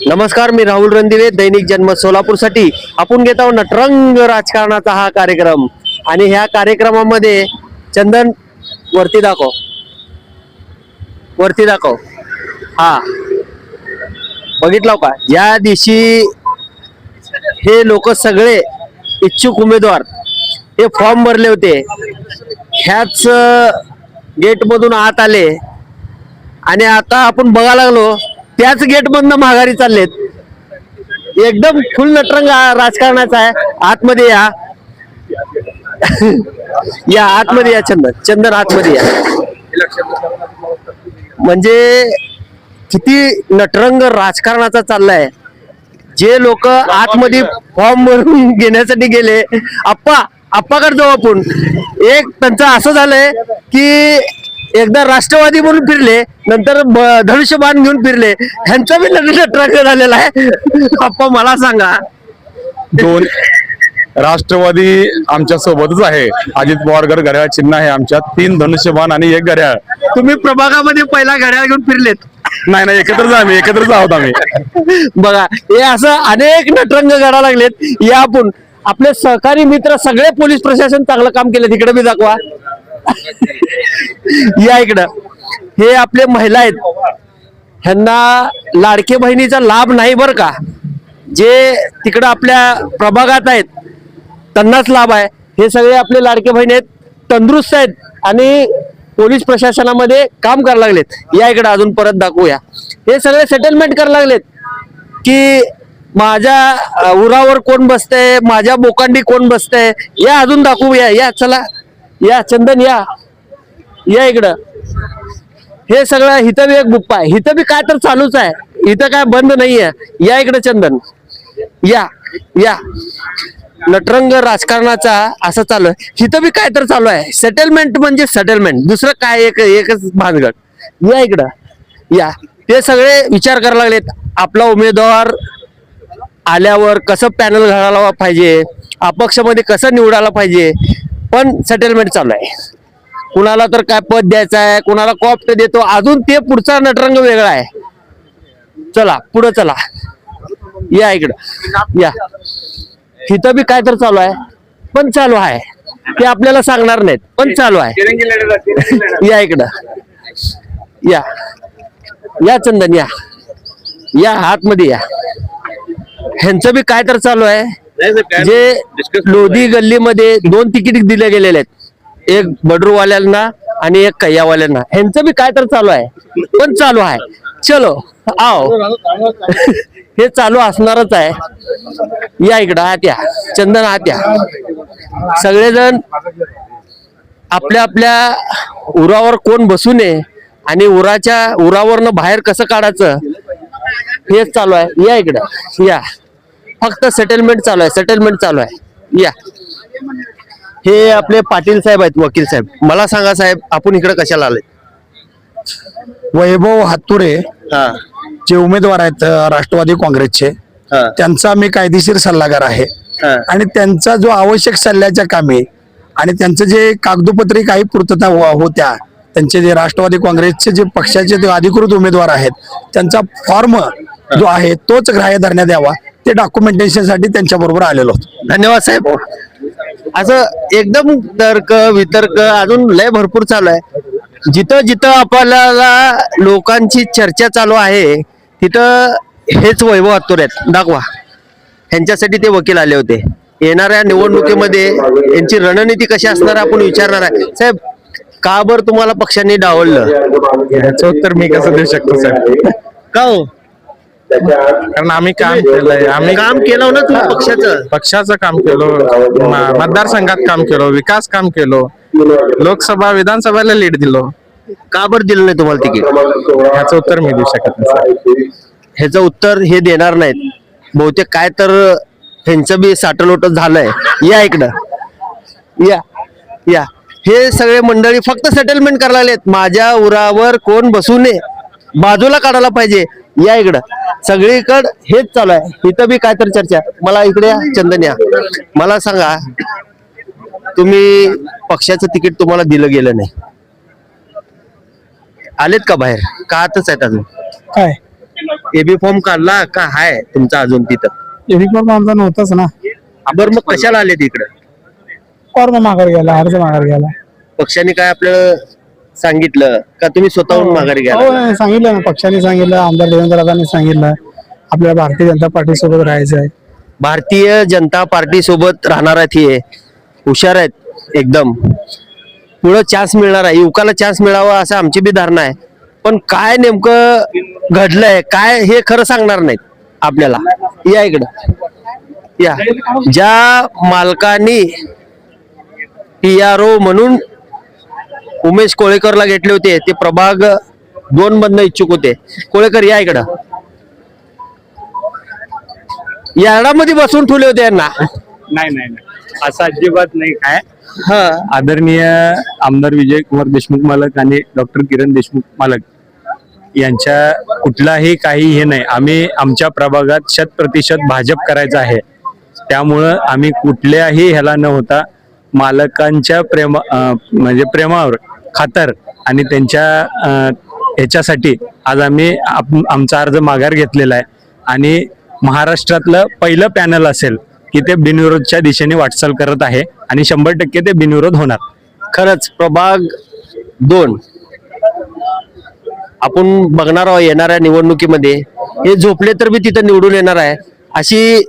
नमस्कार मी राहुल रणदिवे दैनिक जन्म सोलापूरसाठी. आपण घेत आहोत नटरंग राजकारणाचा हा कार्यक्रम. आणि ह्या कार्यक्रमामध्ये चंदन वरती दाखव. वरती दाखव. हा. बघितलं का? ज्या दिवशी हे लोक सगळे इच्छुक उमेदवार हे फॉर्म भरले होते ह्याच गेटमधून आत आले. आणि आता आपण बघायला लागलो त्याच गेट मधनं माघारी चाललेत. एकदम फुल नटरंग राजकारणाचा आहे. आतमध्ये या. या आतमध्ये या चंदन. चंदन आतमध्ये या. म्हणजे किती नटरंग राजकारणाचा चाललाय. जे लोक आतमध्ये फॉर्म भरून घेण्यासाठी गेले. आप्पा आप्पाकडे जाऊ आपण. एक त्यांचं असं झालंय की एकदा राष्ट्रवादी म्हणून फिरले नंतर धनुष्यबाण घेऊन फिरले. ह्यांचा बी नवीन नटरंग झालेला आहे. आप्पा मला सांगा. दोन राष्ट्रवादी आमच्या सोबतच आहे. अजित पवारगड घड्याळ चिन्ह आहे आमच्या तीन धनुष्यबाण आणि एक घड्याळ. तुम्ही प्रभागामध्ये पहिला घड्याळ घेऊन फिरलेत. नाही नाही एकत्रच आम्ही एकत्रच आहोत आम्ही. बघा हे असं अनेक नटरंग घडा लागलेत. या आपण आपले सहकारी मित्र सगळे पोलीस प्रशासन चांगलं काम केलं. तिकडे बी दाखवा. या इकडं. हे आपले महिला आहेत. ह्यांना लाडके बहिणीचा लाभ नाही बरं का? जे तिकडं आपल्या प्रभागात आहेत त्यांनाच लाभ आहे. हे सगळे आपले लाडके बहिणी आहेत तंदुरुस्त आहेत आणि पोलीस प्रशासनामध्ये काम करायला लागलेत. या इकडे अजून परत दाखवूया. हे सगळे सेटलमेंट करायला लागलेत की माझ्या उरावर कोण बसतंय माझ्या बोकांडी कोण बसतंय या अजून दाखवूया. या चला. या चंदन या. या इकडं. हे सगळं हिथं बी एक गुप्पा आहे. हिथं बी काय तर चालूच आहे. इथं काय बंद नाहीये. या इकडं चंदन. या या. नटरंग राजकारणाचा असं चालू आहे. हिथं बी काय तर चालू आहे. सेटलमेंट म्हणजे सेटलमेंट दुसरं काय एक एकच भानगड. या इकडं. या. ते सगळे विचार करायला लागलेत. आपला उमेदवार आल्यावर कसं पॅनल घालायला पाहिजे? अपक्षमध्ये कसं निवडायला पाहिजे? पण सेटलमेंट चालू आहे. कुणाला तर काय पद द्यायचं आहे कुणाला कॉप्ट देतो. अजून ते पुढचा नटरंग वेगळा आहे. चला पुढं चला. या इकडं. या. इथं बी काय तर चालू आहे. पण चालू आहे. ते आपल्याला सांगणार नाहीत पण चालू आहे. या इकडं. या. या चंदन या. या आतमध्ये या. ह्यांचं बी काय तर चालू आहे. जे लोधी गल्लीमध्ये दोन तिकीट दिले गेलेले आहेत. एक बडरूवाल्यांना आणि एक कैयावाल्यांना. ह्यांचं बी काय तर चालू आहे. पण चालू आहे. चलो आओ. हे चालू असणारच आहे. या इकडं आत या. चंदन आत या. सगळेजण आपल्या आपल्या उरावर कोण बसू नये आणि उराच्या उरावरनं बाहेर कसं काढायचं हेच चालू आहे. या इकडं. या. फक्त सेटलमेंट चालू आहे सेटलमेंट चालू आहे. या. हे आपले पाटील साहेब आहेत वकील साहेब. मला सांगा साहेब आपण इकडे कशाला आले वैभव हातुरे हा. जे उमेदवार आहेत अ, राष्ट्रवादी काँग्रेसचे हा. त्यांचा मी कायदेशीर सल्लागार आहे. हा. आणि त्यांचा जो आवश्यक सल्ल्याच्या कामे आणि त्यांचं जे कागदोपत्री काही पूर्तता हो- होत्या त्यांचे जे राष्ट्रवादी काँग्रेसचे जे पक्षाचे जे अधिकृत उमेदवार आहेत त्यांचा फॉर्म जो आहे तोच ग्राह्य धरण्यात यावा. ते डॉक्युमेंटेशनसाठी त्यांच्या बरोबर आलेलो होतो. धन्यवाद साहेब. असं एकदम तर्क वितर्क अजून लय भरपूर चालू आहे. जिथं जिथं आपल्याला लोकांची चर्चा चालू आहे तिथं हेच वैभव आतुर आहेत. दाखवा. ह्यांच्यासाठी ते वकील आले होते. येणाऱ्या निवडणुकीमध्ये यांची रणनीती कशी असणार आपण विचारणार आहे. साहेब का बर तुम्हाला पक्षांनी डावललं? याचं उत्तर मी कसं देऊ शकतो साहेब? का हो? कारण आम्ही काम केलंय. आम्ही काम केलं ना तुम्ही पक्षाचं? पक्षाचं काम केलो. म- मतदारसंघात काम केलो. विकास काम केलो. लोकसभा विधानसभेला लीड दिलो. का बर दिलं नाही तुम्हाला तिकीट? याचं उत्तर मी देऊ शकत नाही साहेब. ह्याचं उत्तर हे देणार नाहीत. बहुतेक काय तर ह्यांचं बी साठलोट झालंय. या इकडं. या. या. हे सगळे मंडळी फक्त सेटलमेंट करायला माझ्या उरावर कोण बसू नये. बाजूला काढायला पाहिजे. या इकडं. सगळीकडं हेच चालू आहे. इथं बी काय तर चर्चा मला इकडे या, चंदन या. मला सांगा तुम्ही पक्षाचं तिकीट तुम्हाला दिलं गेलं नाही. आलेत का बाहेर? का आतच आहेत अजून? काय? एबी फॉर्म काढला का? हाय तुमचा अजून तिथं. युनिफॉर्म आमचा नव्हताच ना. बरं मग कशाला आले तिकडं फॉर्म माघार घ्यायला अर्ज माघार घ्यायला. पक्षाने काय आपल्याला सांगितलं का तुम्ही स्वतःहून माघारी घ्या हो सांगितलं. ना पक्षाने सांगितलं आमदार देवेंद्रदादांनी सांगितलं. आपल्याला भारतीय जनता पार्टी सोबत राहायचं आहे. भारतीय जनता पार्टी सोबत राहणार आहेत हे. हुशार आहेत एकदम. पुढं चान्स मिळणार आहे. युवकाला चान्स मिळावा असं आमची बी धारणा आहे. पण काय नेमकं घडलंय काय हे खरं सांगणार नाहीत आपल्याला. या इकडं. या. ज्या मालकांनी पी आर ओ म्हणून उमेश कोळेकरला घेतले होते. ते प्रभाग दोन मधनं इच्छुक होते. कोळेकर या इकडं. यार्डामध्ये बसून ठेवले होते यांना. नाही नाही नाही. असं अजिबात नाही काय. हा. आदरणीय आमदार विजय कुमार देशमुख मालक आणि डॉक्टर किरण देशमुख मालक यांच्या कुठलाही काही हे नाही. आम्ही आमच्या प्रभागात शत प्रतिशत भाजप करायचं आहे. त्यामुळं आम्ही कुठल्याही ह्याला न होता मालकांच्या प्रेमा म्हणजे प्रेमावर खातर आणि त्यांच्या ह्याच्यासाठी आज आम्ही आप- आमचा अर्ज माघार घेतलेला आहे. आणि महाराष्ट्रातलं पहिलं पॅनल असेल की ते बिनविरोधच्या दिशेने वाटचाल करत आहे आणि शंभर टक्के ते बिनविरोध होणार. खरंच प्रभाग दोन आपण बघणार आहोत येणाऱ्या निवडणुकीमध्ये. हे झोपले तर मी तिथं निवडून येणार आहे. अशी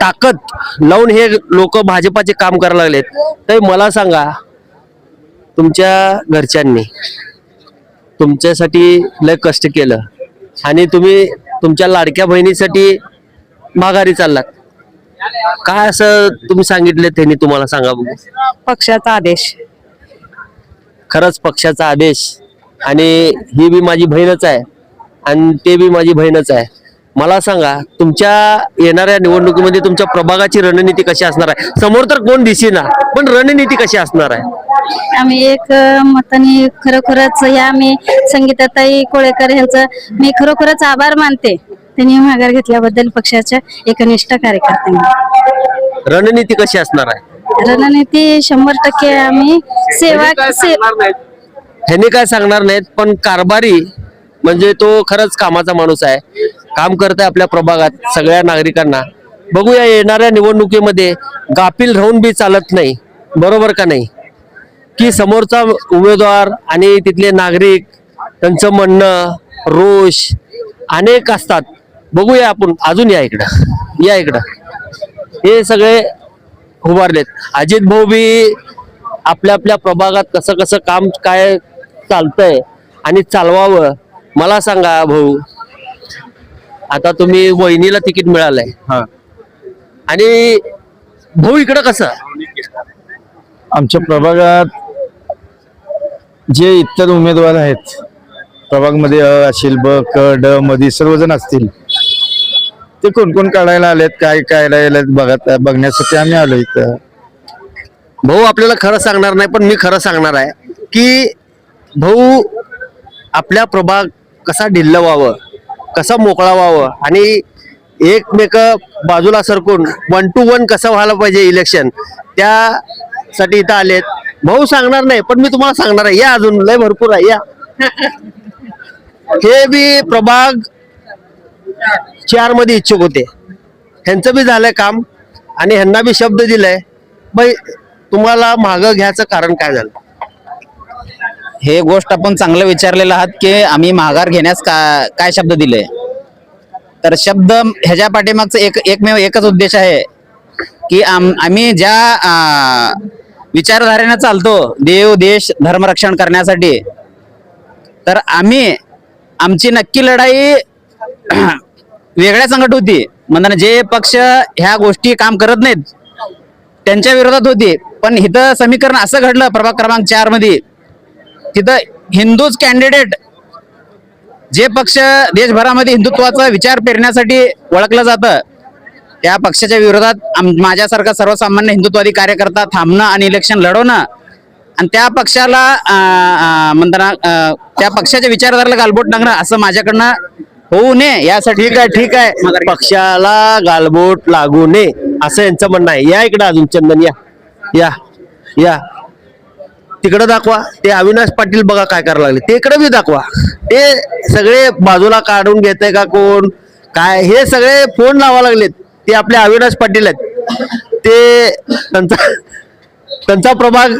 ताकद लावून हे लोक भाजपाचे काम करायला लागलेत. तर मला सांगा तुमच्या घरच्यांनी तुमच्यासाठी लय कष्ट केलं. आणि तुम्ही तुमच्या लाडक्या बहिणीसाठी माघारी चाललात. काय असं तुम्ही सांगितलं त्यांनी तुम्हाला सांगा बघू. पक्षाचा आदेश. खरंच पक्षाचा आदेश. आणि ही बी माझी बहीणच आहे. आणि ते बी माझी बहीणच आहे. मला सांगा तुमच्या येणाऱ्या निवडणुकीमध्ये तुमच्या प्रभागाची रणनीती कशी असणार आहे? समोर तर कोण दिसेना पण रणनीती कशी असणार आहे? आम्ही एक मताने खरोखरच या मी संगीताताई कोळेकर यांचं मी खरोखरच आभार मानते. त्यांनी माघार घेतल्याबद्दल पक्षाच्या एकनिष्ठ कार्यकर्त्यांनी. रणनीती कशी असणार आहे? रणनीती शंभर टक्के आम्ही सेवा ह्यांनी काय सांगणार नाहीत पण कारभारी म्हणजे तो खरंच कामाचा माणूस आहे. काम करत आहे आपल्या प्रभागात सगळ्या नागरिकांना. बघूया येणाऱ्या निवडणुकीमध्ये गाफील राहून बी चालत नाही. बरोबर का नाही? की समोरचा उमेदवार आणि तिथले नागरिक त्यांचं म्हणणं रोष अनेक असतात. बघूया आपण अजून या इकडं. या इकडं. हे सगळे उभारलेत. अजित भाऊ बी आपल्या आपल्या प्रभागात कसं कसं काम काय चालतंय आणि चालवावं मला सांगा भाऊ. आता तुम्ही वहिनीला तिकीट मिळालंय. आणि भाऊ इकडं कसं? आमच्या प्रभागात जे इतर उमेदवार आहेत प्रभागमध्ये अ असेल ब क ड मध्ये सर्वजण असतील. ते कोण कोण काढायला आलेत काय काय बघत बघण्यासाठी आम्ही आलो इथं. भाऊ आपल्याला खरं सांगणार नाही पण मी खरं सांगणार आहे की भाऊ आपल्या प्रभाग कसा ढिल्ल व्हावं कसा मोकळा व्हावं? आणि एकमेक बाजूला सरकून वन टू वन कसं व्हायला पाहिजे इलेक्शन त्यासाठी इथं आलेत. भाऊ सांगणार नाही पण मी तुम्हाला सांगणार आहे. या अजून लय भरपूर आहे. या. हे बी प्रभाग चारमध्ये इच्छुक होते. ह्यांचं बी झालंय काम. आणि ह्यांना बी शब्द दिलाय. बाई तुम्हाला मागं घ्यायचं कारण काय झालं? हे गोष्ट आपण चांगलं विचारलेलं आहात की आम्ही माघार घेण्यास का काय शब्द दिले? तर शब्द ह्याच्या पाठीमागचं एक एकमेव एकच उद्देश आहे की आम आम्ही ज्या विचारधारेनं चालतो देव देश धर्मरक्षण करण्यासाठी तर आम्ही आमची नक्की लढाई वेगळ्या संकट होती. म्हणजे जे पक्ष ह्या गोष्टी काम करत नाहीत त्यांच्या विरोधात होती. पण इथं समीकरण असं घडलं प्रभाग क्रमांक चारमध्ये तिथं हिंदूच कॅन्डिडेट जे पक्ष देशभरामध्ये हिंदुत्वाचा विचार पेरण्यासाठी ओळखलं जातं त्या पक्षाच्या विरोधात माझ्यासारखा सर्वसामान्य हिंदुत्वादी कार्यकर्ता थांबणं आणि इलेक्शन लढवणं आणि त्या पक्षाला म्हणताना त्या पक्षाच्या विचारधाराला गालबोट टाकणं असं माझ्याकडनं होऊ नये यासाठी ठीक आहे ठीक आहे. पक्षाला गालबोट लागू नये असं यांचं म्हणणं आहे. या इकडे अजून चंदन या. या या. तिकडं दाखवा. ते अविनाश पाटील बघा काय करायला लागले. ते इकडं बी दाखवा. ते सगळे बाजूला काढून घेते का कोण? काय? हे सगळे फोन लावा लागलेत. ते आपले अविनाश पाटील आहेत. ते त्यांचा त्यांचा प्रभाग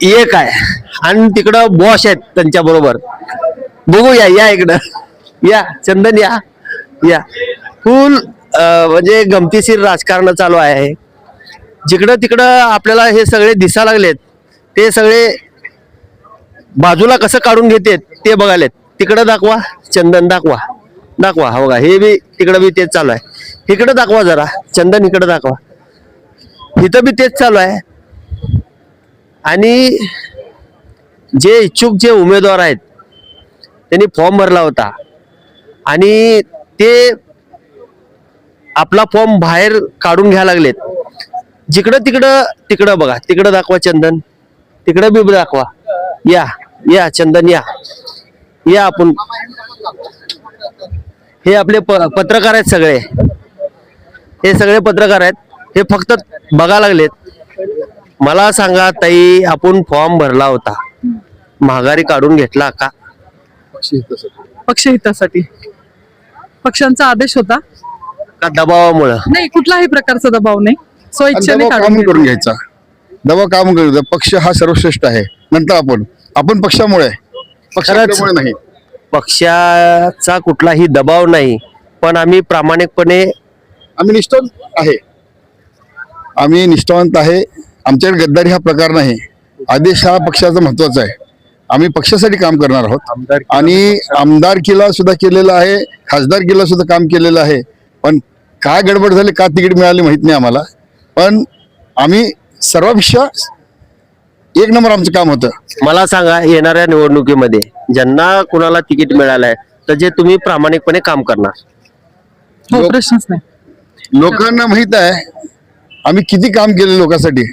एक आहे आणि तिकडं बॉस आहेत त्यांच्या बरोबर. बघूया या इकडं. या चंदन या. या. फुल म्हणजे गमतीशीर राजकारण चालू आहे. जिकडं तिकडं आपल्याला हे सगळे दिसा लागलेत. ते सगळे बाजूला कसं काढून घेते ते बघालेत तिकडं दाखवा चंदन दाखवा. दाखवा हो हा बघा हे बी तिकडं बी तेच चालू आहे. इकडं दाखवा जरा. चंदन इकडं दाखवा. इथं बी तेच चालू आहे. आणि जे इच्छुक जे उमेदवार आहेत त्यांनी फॉर्म भरला होता. आणि ते आपला फॉर्म बाहेर काढून घ्यायला लागलेत. जिकडं तिकडं तिकडं बघा. तिकडं दाखवा चंदन. तिकडं बी दाखवा. या या चंदन या. या आपण. हे आपले प- पत्रकार आहेत सगळे. हे सगळे पत्रकार आहेत. हे फक्त बघा लागलेत. मला सांगा ताई आपण फॉर्म भरला होता. महागारी काढून घेतला का? पक्षहितासाठी पक्षांचा आदेश होता. का दबावामुळं? नाही कुठलाही प्रकारचा दबाव नाही. स्वइच्छेने काढून घेतला. करून घ्यायचा? दबाव काम घ्यायचा. पक्ष हा सर्वश्रेष्ठ आहे. नंतर आपण. आपण पक्षामुळे पक्षामुळे नाही. पक्षाचा कुठलाही दबाव नाही. पण आम्ही प्रामाणिकपणे आम्ही निष्ठावंत आहे. आम्ही निष्ठावंत आहे. आमच्याकडे गद्दारी हा प्रकार नाही. आदेश हा पक्षाचा महत्त्वाचा आहे. आम्ही पक्षासाठी काम करणार आहोत. आणि आमदारकीला सुद्धा केलेलं आहे. खासदारकीला सुद्धा काम केलेलं आहे. पण काय गडबड झाली का तिकीट मिळाली माहीत नाही आम्हाला. पण आम्ही सर्वापेक्षा एक नंबर आमचं काम होतं. मला सांगा येणाऱ्या निवडणुकीमध्ये ज्यांना कुणाला तिकीट मिळालंय तर जे तुम्ही प्रामाणिकपणे काम करणार? हो लोक- प्रश्नच नाही. लोकांना माहीत आहे आम्ही किती काम केले लोकांसाठी.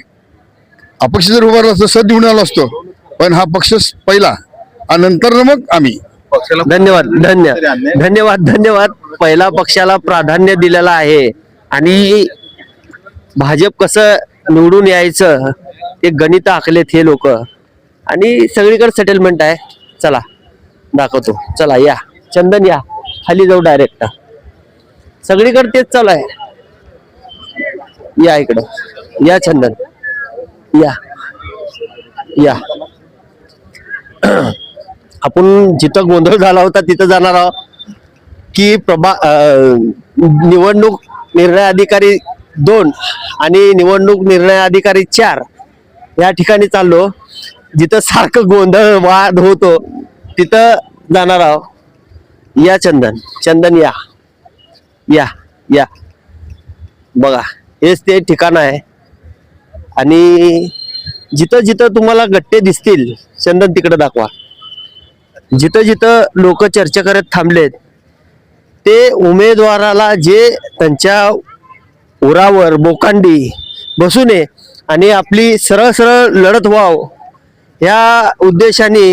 अपक्ष जर उभारला असतो सद निवडून आलो असतो पण हा पक्ष पहिला आणि नंतर मग आम्ही. धन्यवाद धन्य धन्यवाद धन्यवाद. पहिला पक्षाला प्राधान्य दिलेलं आहे आणि भाजप कसं निवडून यायचं. ते गणित आखलेत हे लोक. आणि सगळीकडे सेटलमेंट आहे. चला दाखवतो. चला या. चंदन या. खाली जाऊ डायरेक्ट सगळीकडे तेच चालू आहे. या इकडं. या चंदन. या. या. आपण जिथं गोंधळ झाला होता तिथं जाणार आहोत. की प्रभा निवडणूक निर्णय अधिकारी दोन आणि निवडणूक निर्णय अधिकारी चार या ठिकाणी चाललो. जिथं सारखं गोंधळ वाद होतो तिथं जाणार आहोत. या चंदन चंदन या. या या. बघा हेच ते ठिकाण आहे. आणि जिथं जिथं तुम्हाला गट्टे दिसतील चंदन तिकडे दाखवा. जिथं जिथं लोक चर्चा करत थांबलेत ते उमेदवाराला जे त्यांच्या उरावर बोकांडी बसू नये आणि आपली सरळ सरळ लढत व्हाव या उद्देशाने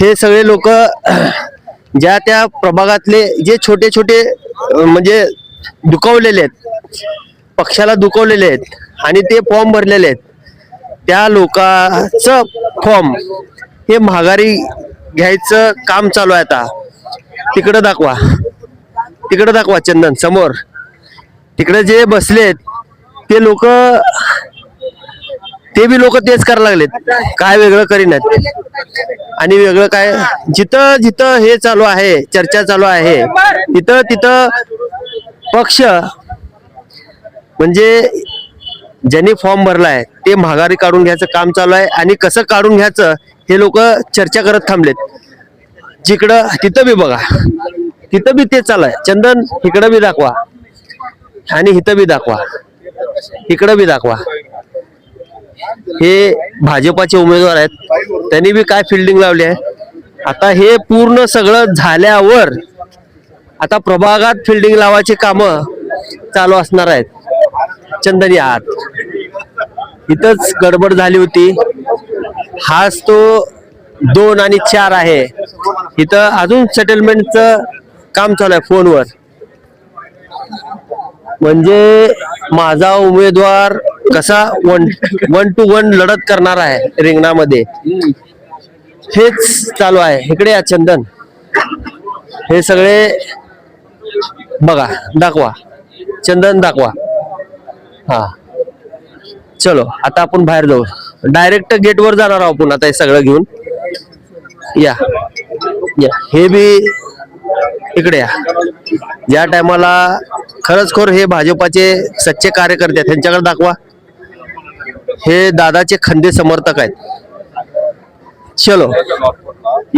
हे सगळे लोक ज्या त्या प्रभागातले जे छोटे छोटे म्हणजे दुखवलेले आहेत पक्षाला दुखवलेले आहेत आणि ते फॉर्म भरलेले आहेत त्या लोकांचं फॉर्म हे महागारी घ्यायचं काम चालू आहे आता. तिकडं दाखवा. तिकडं दाखवा चंदन समोर. तिकडे जे बसलेत ते लोक ते बी लोक तेच करायला लागलेत. काय वेगळं करीनात. आणि वेगळं काय जिथं जिथं हे चालू आहे चर्चा चालू आहे तिथं तिथं पक्ष म्हणजे ज्यांनी फॉर्म भरलाय ते महागारी काढून घ्यायचं काम चालू आहे. आणि कसं काढून घ्यायचं हे लोक चर्चा करत थांबलेत. जिकडं तिथं बी बघा. तिथं बी ते चालू आहे. चंदन इकडं बी दाखवा. आणि इथं बी दाखवा. इकडं बी दाखवा. हे भाजपाचे उमेदवार आहेत. त्यांनी बी काय फिल्डिंग लावली आहे? आता हे पूर्ण सगळं झाल्यावर आता प्रभागात फिल्डिंग लावायची कामं चालू असणार आहेत. चंदनी आत इथंच गडबड झाली होती. हाच तो दोन आणि चार आहे. इथं अजून सेटलमेंटचं काम चालू आहे फोनवर. म्हणजे माझा उमेदवार कसा वन वन टू वन लढत करणार आहे रिंगणामध्ये? हेच चालू आहे. इकडे या चंदन. हे सगळे बघा दाखवा. चंदन दाखवा. हा. चलो आता आपण बाहेर जाऊ. डायरेक्ट गेटवर जाणार आहोत आपण आता हे सगळं घेऊन. या. या. हे बी इकडे या. ज्या टायमाला खरंच खोर हे भाजपाचे सच्चे कार्यकर्ते आहेत. त्यांच्याकडे दाखवा. हे दादाचे खंदे समर्थक आहेत. चलो.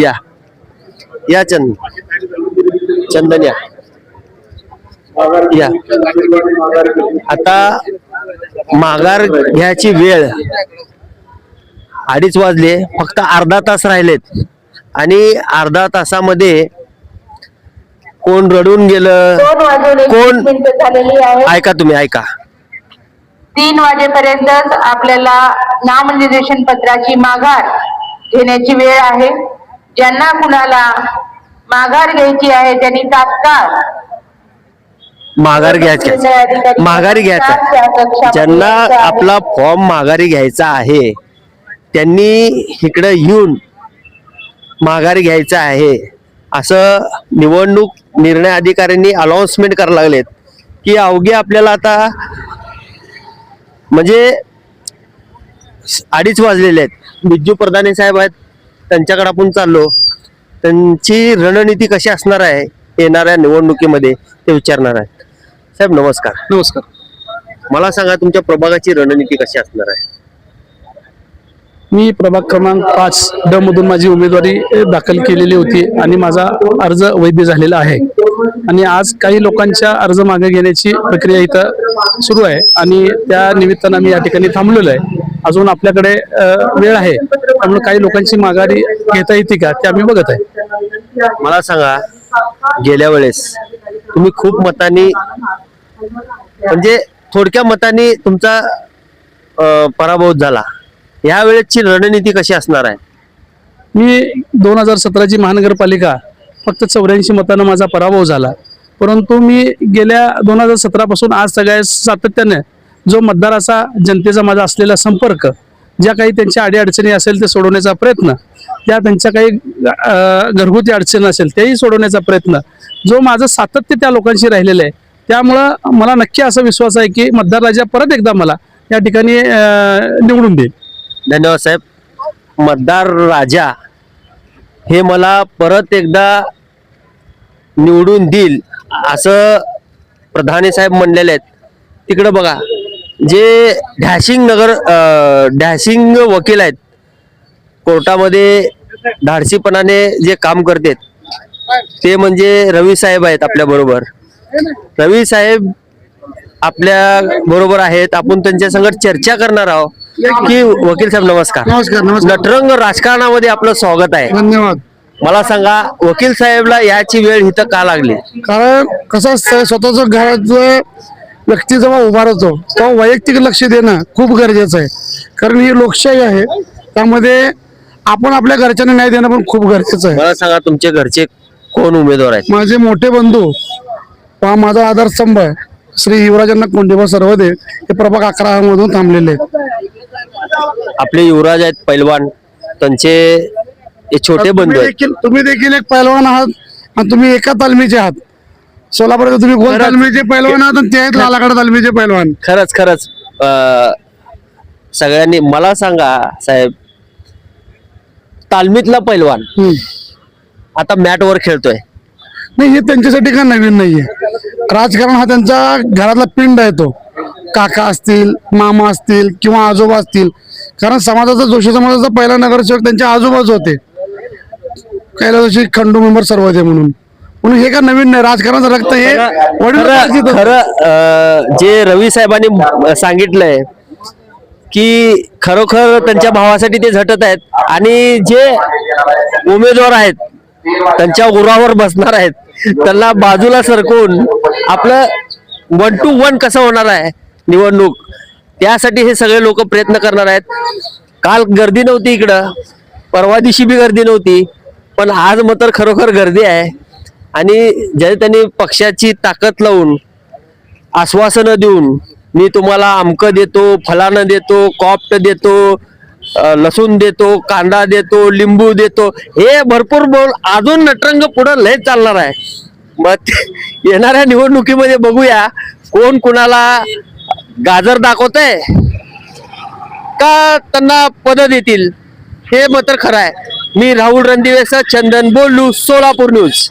या. या चंद. चंदन या. या. आता माघार घ्यायची वेळ. अडीच वाजले. फक्त अर्धा तास राहिलेत. आणि अर्धा तासामध्ये कोण रडून गेलं? कोण झालेली आहे ऐका तुम्ही ऐका. तीन वाजेपर्यंतच आपल्याला नामनिर्देशन पत्राची माघार घेण्याची वेळ आहे. ज्यांना कुणाला माघार घ्यायची आहे त्यांनी तात्काळ माघार घ्यायचा माघारी घ्यायचा ज्यांना आपला फॉर्म माघारी घ्यायचा आहे त्यांनी इकडे येऊन माघारी घ्यायचा आहे. असं निवडणूक निर्णय अधिकाऱ्यांनी अनाऊन्समेंट करायला लागलेत की अवघे आपल्याला आता म्हणजे अडीच वाजलेले आहेत. बिज्जू प्रधाने साहेब आहेत त्यांच्याकडे आपण चाललो. त्यांची रणनीती कशी असणार आहे येणाऱ्या निवडणुकीमध्ये ते विचारणार आहेत. साहेब नमस्कार. नमस्कार. मला सांगा तुमच्या प्रभागाची रणनीती कशी असणार आहे? मी प्रभाग क्रमांक पाच ड मधून माझी उमेदवारी दाखल केलेली होती आणि माझा अर्ज वैध झालेला आहे. आणि आज काही लोकांच्या अर्ज मागे घेण्याची प्रक्रिया इथं सुरू आहे आणि त्या निमित्तानं मी या ठिकाणी थांबलेलो आहे. अजून आपल्याकडे वेळ आहे. त्यामुळे काही लोकांची माघारी घेता येते का ते आम्ही बघत आहे. मला सांगा गेल्या वेळेस तुम्ही खूप मतांनी म्हणजे थोडक्या मतांनी तुमचा पराभव झाला. या वेळेची रणनीती कशी असणार आहे? मी दोन हजार सतराची महानगरपालिका फक्त चौऱ्याऐंशी मतानं माझा पराभव झाला. परंतु मी गेल्या दोन हजार सतरापासून आज सगळ्या सातत्याने जो मतदाराचा जनतेचा माझा असलेला संपर्क ज्या काही त्यांच्या अडीअडचणी असेल ते सोडवण्याचा प्रयत्न त्या त्यांच्या काही घरगुती अडचणी असेल तेही सोडवण्याचा प्रयत्न जो माझं सातत्य त्या लोकांशी राहिलेलं आहे. त्यामुळं मला नक्की असा विश्वास आहे की मतदार राजा परत एकदा मला या ठिकाणी निवडून देईल. धन्यवाद साहेब. मतदार राजा हे मला परत एकदा निवडून देईल असं प्रधानी साहेब म्हणलेले आहेत. तिकडं बघा जे डॅशिंग नगर डॅशिंग वकील आहेत कोर्टामध्ये धाडसीपणाने जे काम करतात ते म्हणजे रवी साहेब आहेत आपल्या बरोबर. रवी साहेब आपल्या बरोबर आहेत आपण त्यांच्या संगत चर्चा करणार आहोत. की वकील साहेब नमस्कार. नमस्कार नमस्कार. नटरंग राजकारणामध्ये आपलं स्वागत आहे. धन्यवाद. मला सांगा वकील साहेबला याची वेळ इथं का लागली? कारण कसं असतं स्वतःच घरात व्यक्ती जेव्हा उभारतो तेव्हा वैयक्तिक लक्ष देणं खूप गरजेचं आहे. कारण ही लोकशाही आहे त्यामध्ये आपण आपल्या घरच्यांना न्याय देणं पण खूप गरजेचं आहे. मला सांगा तुमचे घरचे कोण उमेदवार आहेत? माझे मोठे बंधू हा माझा आधारस्तंभ आहे. श्री युवराजांना कोंडीबा सर्वदे हे प्रभाग अकरा मधून थांबलेले आहेत. आपले युवराज आहेत पैलवान. त्यांचे हे छोटे बंधू तुम्ही आहेत. देखील तुम्ही देखील एक पैलवान आहात आणि तुम्ही एका तालमीचे आहात. सोलापूरचे तुम्ही गोल. तालमीचे पैलवान आहात आणि ते आहेत लालाकडे तालमीचे पैलवान. खरंच खरंच अं, सगळ्यांनी मला सांगा साहेब तालमीतला पैलवान. हम्म. आता मॅटवर खेळतोय. नाही हे त्यांच्यासाठी काय नवीन नाहीये. राजकारण हा त्यांचा घरातला पिंड आहे तो. काका असतील मामा असतील किंवा आजोबा असतील कारण समाजाचा जोशी समाजाचा पहिला नगरसेवक त्यांचे आजोबाच होते. कैलासोशी खंडू मेंबर सर्वते म्हणून. म्हणून हे काय नवीन नाही. राजकारणाचं रक्त हे वडील खरं जे रवी साहेबांनी सांगितलंय की खरोखर त्यांच्या भावासाठी ते झटत आहेत आणि जे उमेदवार आहेत त्यांच्या उरावर बसणार आहेत त्यांना बाजूला सरकवून आपलं वन टू वन कसं होणार आहे निवडणूक? त्यासाठी हे सगळे लोक प्रयत्न करणार आहेत. काल गर्दी नव्हती इकडं. परवा दिवशी बी गर्दी नव्हती. पण आज मात्र खरोखर गर्दी आहे. आणि ज्या त्यांनी पक्षाची ताकद लावून आश्वासनं देऊन मी तुम्हाला अमकं देतो फलानं देतो कॉप्ट देतो लसूण देतो कांदा देतो लिंबू देतो हे भरपूर बोल अजून नटरंग पुढं लय चालणार आहे. मग येणाऱ्या निवडणुकीमध्ये बघूया कोण कुणाला गाजर दाखवतंय. का त्यांना पद देतील? हे मात्र खरं आहे. मी राहुल रणदिवेसह चंदन बोलू सोलापूर न्यूज.